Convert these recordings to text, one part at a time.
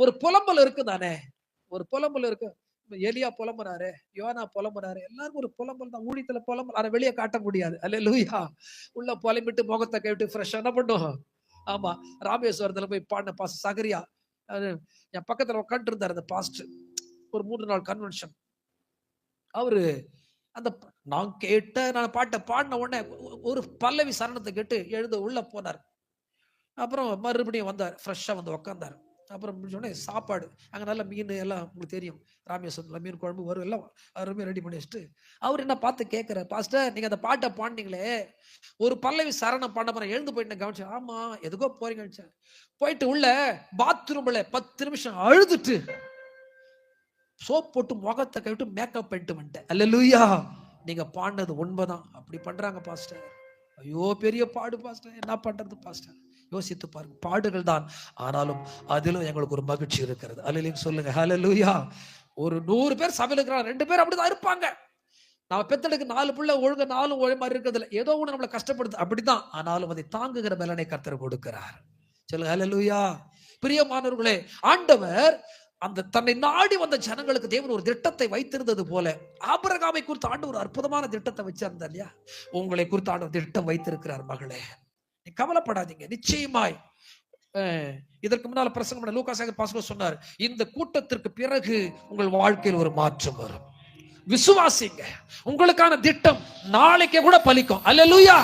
ஒரு புலம்பல் இருக்குதானே? ஒரு புலம்பல் இருக்கு. எலியா புலம்புறாரு யோனா புலம்புறாரு எல்லாருக்கும் ஒரு புலம்பல் தான். ஊழியத்துல புலம்பல் அதை வெளியே காட்ட முடியாது. அல்ல லூயா உள்ள புலம்பிட்டு முகத்தை கேட்டு ஃப்ரெஷ் என்ன பண்ணும்? ஆமா ராமேஸ்வரத்துல போய் பாடின பாஸ் சகரியா. அது என் பக்கத்துல உட்காந்து இருந்தார் அந்த பாஸ்ட். ஒரு மூன்று நாள் கன்வென்ஷன் அவரு அந்த நான் கேட்ட நான் பாட்டை பாடின உடனே ஒரு பல்லவி சரணத்தை கேட்டு எழுத உள்ள போனார். அப்புறம் மறுபடியும் வந்தார் ஃப்ரெஷ்ஷாக வந்து உக்காந்தார். அப்புறம் சொன்னேன் உடனே சாப்பாடு. அங்கே நல்ல மீன் எல்லாம் உங்களுக்கு தெரியும். ராமேஸ்வரத்தில் மீன் குழம்பு வரும் எல்லாம் அருமையாக ரெடி பண்ணி வச்சுட்டு அவர் என்ன பார்த்து கேட்குறாரு பாஸ்டர் நீங்கள் அந்த பாட்டை பாடினீங்களே ஒரு பல்லவி சரணம் பாட போறேன். எழுந்து போயிட்டு கவனிச்சேன் ஆமாம் எதுக்கோ போறீங்க நினைச்சேன். போயிட்டு உள்ள பாத்ரூம்ல பத்து நிமிஷம் அழுதுட்டு சோப் போட்டு முகத்தை கவிட்டு மேக்கப் பண்ணிட்டு வந்துட்டேன். அல்லேலூயா நீங்கள் பாடினது உண்மைதான். அப்படி பண்ணுறாங்க பாஸ்டர் ஐயோ பெரிய பாடு பாஸ்டர் என்ன பண்ணுறது பாஸ்டர் யோசித்து பாருங்க. பாடுகள் தான். ஆனாலும் அதிலும் எங்களுக்கு ஒரு மகிழ்ச்சி இருக்கிறது. அலிலின்னு சொல்லுங்க. ஹலலூயா ஒரு நூறு பேர் சபையில் இருக்கிறாங்க. ரெண்டு பேர் அப்படிதான் இருப்பாங்க. நம்ம பெத்தெடுக்க நாலு பிள்ளை ஒழுங்க நாலும் ஒழு மாதிரி இருக்கிறது இல்லை ஏதோ ஒன்று நம்மளை கஷ்டப்படுது அப்படிதான் ஆனாலும் அதை தாங்குகிற பலனை கர்த்தர் கொடுக்கிறார். சொல்லுங்க. ஹலலூயா பிரியமானவர்களே ஆண்டவர் அந்த தன்னை நாடி வந்த ஜனங்களுக்கு தேவன் ஒரு திட்டத்தை வைத்திருந்தது போல ஆபரகாமை குறித்து ஆண்டு ஒரு அற்புதமான திட்டத்தை வச்சிருந்தார் இல்லையா? உங்களை குறித்து ஆண்டு திட்டம் வைத்திருக்கிறார் மகளே. கவலைப்படாதீங்க. நிச்சயமாய். இதற்கு முன்னால பிரசங்கம் பண்ண லூக்கா சாகர் பாஸ்கர் சொன்னார் இந்த கூட்டத்திற்கு பிறகு உங்கள் வாழ்க்கையில் ஒரு மாற்றம் வரும். விசுவாசிங்க. உங்களுக்கான திட்டம் நாளைக்கே கூட பலிக்கும். அல்லேலூயா.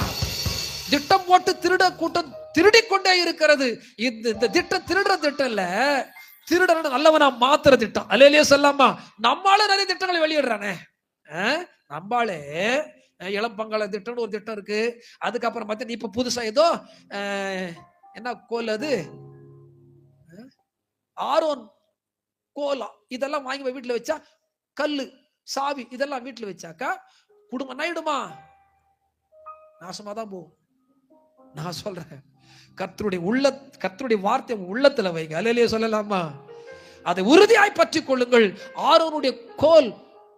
திட்டம் போட்டு திருட கூட்டம் திருடிக்கொண்டே இருக்கிறது. இந்த இந்த திட்டம் திருடுற திட்டம் இல்ல. திருடன நல்லவனா மாத்துற திட்டம். அல்லையிலேயே சொல்லாமா நம்மளால நிறைய திட்டங்களை வெளியிடுறானே. அஹ், நம்மாலே இளம் பங்காள திட்டம்னு ஒரு திட்டம் இருக்கு. அதுக்கப்புறம் பார்த்தா இப்ப புதுசா ஏதோ என்ன கோல் அது? ஆரோன் கோலா. இதெல்லாம் வாங்கி போய் வீட்டுல வச்சா கல்லு சாவி இதெல்லாம் வீட்டுல வச்சாக்கா குடும்பம் நாயிடுமா நாசமா தான் போகும் நான் சொல்றேன். கர்த்தருடைய உள்ள கர்த்தருடைய வார்த்தை உள்ளத்துல வைங்க. அலையிலேயே சொல்லலாமா? அதை உறுதியாய் பற்றி கொள்ளுங்கள். ஆரோனுடைய கோல்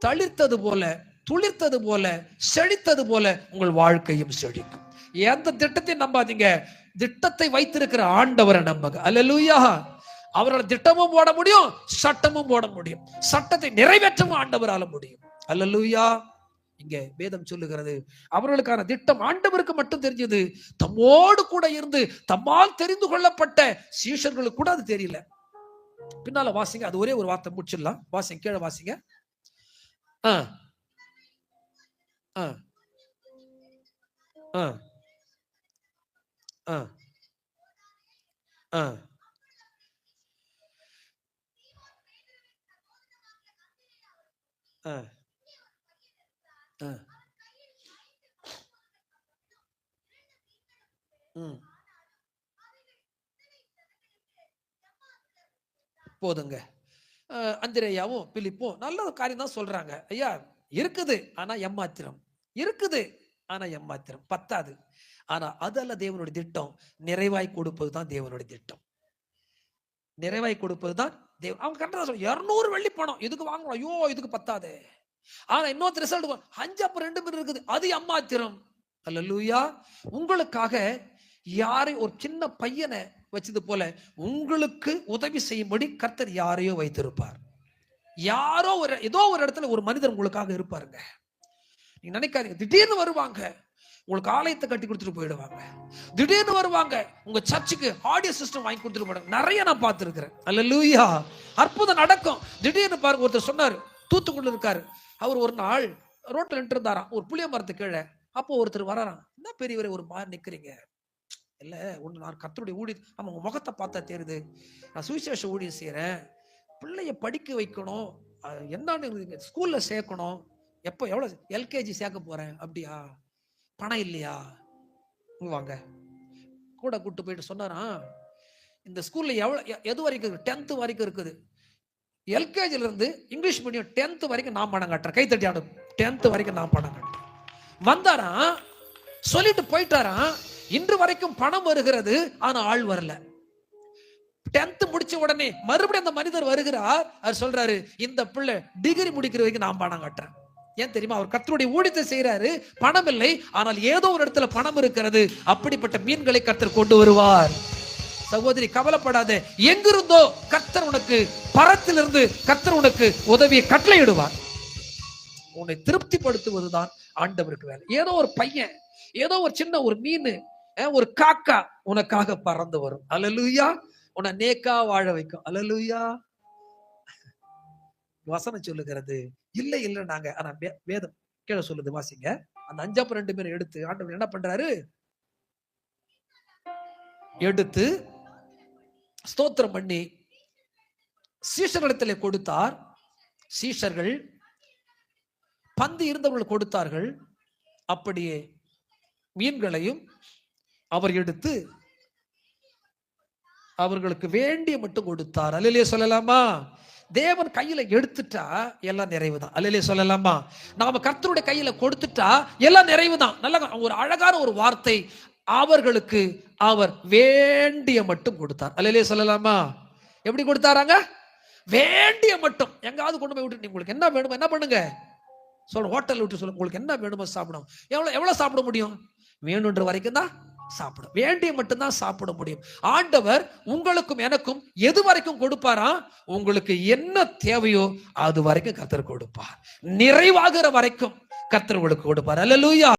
தளிர்த்தது போல துளிர்த்தது போல செழித்தது போல உங்கள் வாழ்க்கையும் செழிக்கும். எந்த திட்டத்தையும் நம்பாதீங்க. திட்டத்தை வைத்திருக்கிற ஆண்டவரை நம்புங்க. அல்லேலூயா அவரால் திட்டமும் போட முடியும் சட்டமும் போட முடியும். சட்டத்தை நிறைவேற்றவும் ஆண்டவரால முடியும். அல்லேலூயா இங்க வேதம் சொல்லுகிறது அவர்களுக்கான திட்டம் ஆண்டவருக்கு மட்டும் தெரிஞ்சது. தம்மோடு கூட இருந்து தம்மால் தெரிந்து கொள்ளப்பட்ட சீஷர்களுக்கு கூட அது தெரியல. பின்னால வாசிங்க அது ஒரே ஒரு வார்த்தை முடிச்சிடலாம். வாசிங்க கீழே வாசிங்க. ஆ. ஆ. ஆ. ஆ. ஆ. ஆ. ஆ. ம். போதுங்க. அந்திரேயாவும் பிலிப்பும் நல்ல ஒரு காரியம் தான் சொல்றாங்க. ஐயா இருக்குது ஆனா எம்மாத்திரம். இருக்குது ஆனா எம்மாத்திரம். பத்தாது. ஆனா அதல்ல தேவனுடைய திட்டம். நிறைவாய் கொடுப்பது தான் தேவனுடைய திட்டம். நிறைவாய் கொடுப்பது தான் தேவ அவங்க கரெக்டாக சொல்ல இருநூறு வெள்ளி பணம். இதுக்கு வாங்கணும். ஐயோ இதுக்கு பத்தாது. ஆனா இன்னொரு ரிசல்ட் அஞ்சு அப்ப ரெண்டு பேர் இருக்குது. அது எம்மாத்திரம். அல்லூயா உங்களுக்காக யாரை ஒரு சின்ன பையனை வச்சது போல உங்களுக்கு உதவி செய்யும்படி கர்த்தர் யாரையோ வைத்திருப்பார். யாரோ ஒரு ஏதோ ஒரு இடத்துல ஒரு மனிதர் உங்களுக்காக இருப்பாருங்க. நீங்க நினைக்காதீங்க. திடீர்னு வருவாங்க உங்களுக்கு ஆலயத்தை கட்டி கொடுத்துட்டு போயிடுவாங்க. திடீர்னு வருவாங்க உங்க சர்ச்சுக்கு ஆடியோ சிஸ்டம் வாங்கி கொடுத்துட்டு போயிடுவாங்க. நிறைய நான் பார்த்துருக்கிறேன். அல்ல அற்புதம் நடக்கும். திடீர்னு பாருங்க ஒருத்தர் சொன்னாரு தூத்துக்குள்ள இருக்காரு. அவர் ஒரு நாள் ரோட்ல நின்று இருந்தாராம். ஒரு புளிய மரத்து கீழே. அப்போ ஒருத்தர் வராராம். என்ன பெரியவரை ஒரு மாதிரி நிக்கிறீங்க? இல்ல ஒன்று நான் கத்தருடைய ஊழியர் ஆமா உங்க முகத்தை பார்த்தா தெரியுது. நான் சுவிசேஷ ஊழியர் செய்யறேன் பிள்ளைய படிக்க வைக்கணும். அஹ் என்னன்னு ஸ்கூல்ல சேர்க்கணும். எப்போ எவ்வளோ எல்கேஜி சேர்க்க போறேன்? அப்படியா? பணம் இல்லையா? வாங்க. கூட கூட்டு போயிட்டு சொன்னாரா? இந்த ஸ்கூல்ல எவ்வளோ எ- எது வரைக்கும் இருக்கு? டென்த் வரைக்கும் இருக்குது. எல்கேஜில இருந்து இங்கிலீஷ் மீடியம் டென்த் வரைக்கும் நான் பணம் கட்டுறேன். கைத்தட்டி ஆடு. டென்த் வரைக்கும் நான் பணம் கட்டுறேன். வந்தாராம் சொல்லிட்டு போயிட்டாரா? இன்று வரைக்கும் பணம் வருகிறது ஆனால் ஆள் வரல. டென்த் முடிச்ச உடனே மறுபடியும் அந்த மனிதர் வருகிறார். அவர் சொல்றாரு இந்த பிள்ளை டிகிரி முடிக்கிற வரைக்கும் நான் பணம் கட்டுறேன். ஏன் தெரியுமா? அவர் கத்தருடைய ஊழியத்தை செய்யறாரு பணம் இல்லை ஆனால் ஏதோ ஒரு இடத்துல பணம் இருக்கிறது. அப்படிப்பட்ட மீன்களை கத்தர் கொண்டு வருவார். சகோதரி கவலைப்படாத. எங்கிருந்தோ கத்தர் உனக்கு பரத்திலிருந்து கத்தர் உனக்கு உதவியை கட்டளையிடுவார். உன்னை திருப்திப்படுத்துவதுதான் ஆண்டவருக்கு வேலை. ஏதோ ஒரு பையன் ஏதோ ஒரு சின்ன ஒரு மீன் ஒரு காக்கா உனக்காக பறந்து வரும். அலலுயா உன்னை நேக்கா வாழ வைக்கும். அலலுயா. வசனம் சொல்லுகிறது. இல்லை இல்லை நாங்க. ஆனா வே- வேதம் கீழே சொல்லுது வாசிங்க. அந்த அஞ்சாப்பு ரெண்டு பேரும் எடுத்து ஆண்டவர் என்ன பண்றாரு? எடுத்து ஸ்தோத்திரம் பண்ணி சீஷர்களிடத்திலே கொடுத்தார். சீஷர்கள் பந்து இருந்தவர்கள் கொடுத்தார்கள். அப்படியே மீன்களையும் அவர் எடுத்து அவர்களுக்கு வேண்டிய மட்டும் கொடுத்தார். அலிலே சொல்லலாமா? தேவன் கையில எடுத்துட்டா எல்லாம் நிறைவு தான் அல்லையே சொல்லலாமா? நாம கர்த்தருடைய கையில கொடுத்துட்டா எல்லாம் நிறைவு தான் நல்ல ஒரு அழகான ஒரு வார்த்தை அவர்களுக்கு அவர் வேண்டிய மட்டும் கொடுத்தார். அல்லையே சொல்லலாமா? எப்படி கொடுத்தாராங்க? வேண்டிய மட்டும். எங்காவது கொண்டு போய் விட்டு உங்களுக்கு என்ன வேணுமோ என்ன பண்ணுங்க? சொல்ல ஹோட்டல் விட்டு சொல்லுங்க உங்களுக்கு என்ன வேணுமோ சாப்பிடும் எவ்வளவு எவ்வளவு சாப்பிட முடியும்? வேணுன்ற வரைக்கும் தான் சாப்பிடும். வேண்டிய மட்டும்தான் சாப்பிட முடியும். ஆண்டவர் உங்களுக்கும் எனக்கும் எது வரைக்கும் கொடுப்பாரா? உங்களுக்கு என்ன தேவையோ அது வரைக்கும் கத்தர் கொடுப்பார். நிறைவாகிற வரைக்கும் கத்தர் உங்களுக்கு கொடுப்பார். அல்லேலூயா